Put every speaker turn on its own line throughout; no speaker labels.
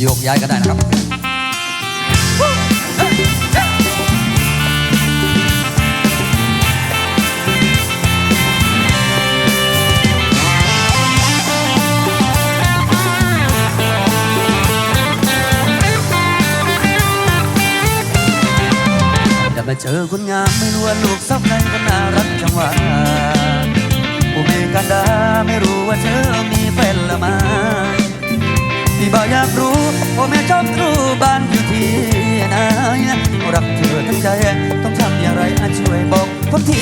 โยกย้ายก็ได้นะครับจะมาเจอคนงามไม่รู้ว่าลูกสาวใครก็น่ารักจังหวะผู้มีกันดาไม่รู้ว่าเธอมี อยากรู้ว่าแม่ชอบตรูบ้านอยู่ที่ไหนรักเธอทั้งใจต้องทำอย่างไรอาช่วยบอกผมที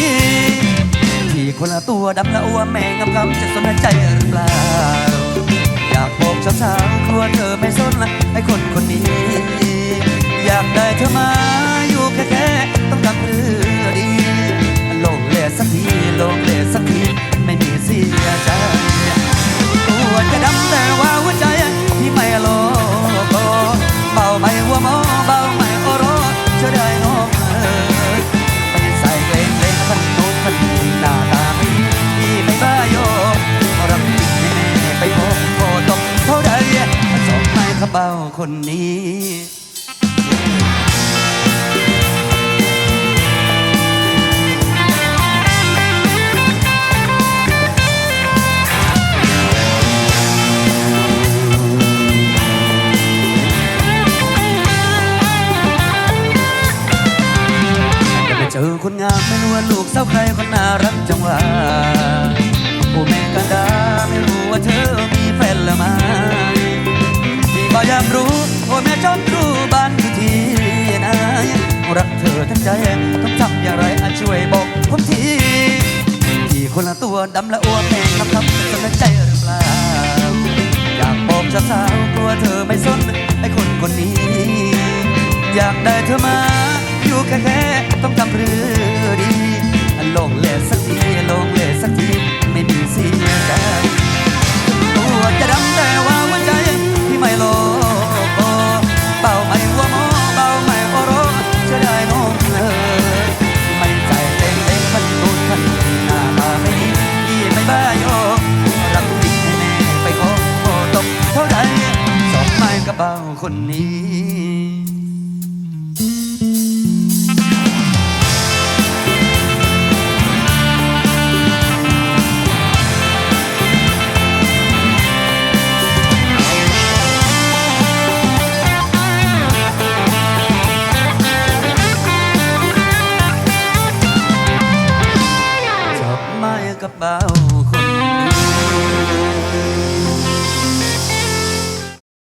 ที่คนละตัวดำละอ้วนแม่งำคำจะสนใจหรือเปล่า อยากบอกสาวๆกลัวเธอไม่สนละไอ้คนคนนี้ ใส่เกรงเล่นขันโน้นขันนี้หน้าตาไม่ดีไม่บ้าโยรักจริงให้แม่ไปพบโคตกเท่าไรสองไม้ขเบาคนนี้ คนงามไม่รู้ว่าลูกสาวใครคนน่ารักจังหวะผู้แม่กันดาไม่รู้ว่าเธอมีแฟนละไหมาพี่ก็อยากรู้ว่าแม่ชอบรู้บ้านอยู่ที่ไหนรักเธอทั้งใจต้องทำอย่างไรอาช่วยบอกผมทีที่คนละตัวดำละอ้วนแม่ครับครับสนใจหรือเปล่าอยากบอกสาวกลัวเธอไม่สนไอ้คนคนนี้ อยากได้เธอมา อยู่แค่แค่ต้องทำเรือดีลงเลสักทีลงเลสักทีไม่มีเสียใจตัวจะดำแต่ว่าหัวใจที่ไม่โลโกเป่าไม่หัวมอเป่าไม่โอโรจะได้น้องเลยไม่ใจเต้งเต้งขันตูดขันหน้าตาไม่ดีที่ไม่บ้าโยรักจริงแม่ไปขอโอตกเท่าใดสองไม้กระเป๋าคนนี้ about.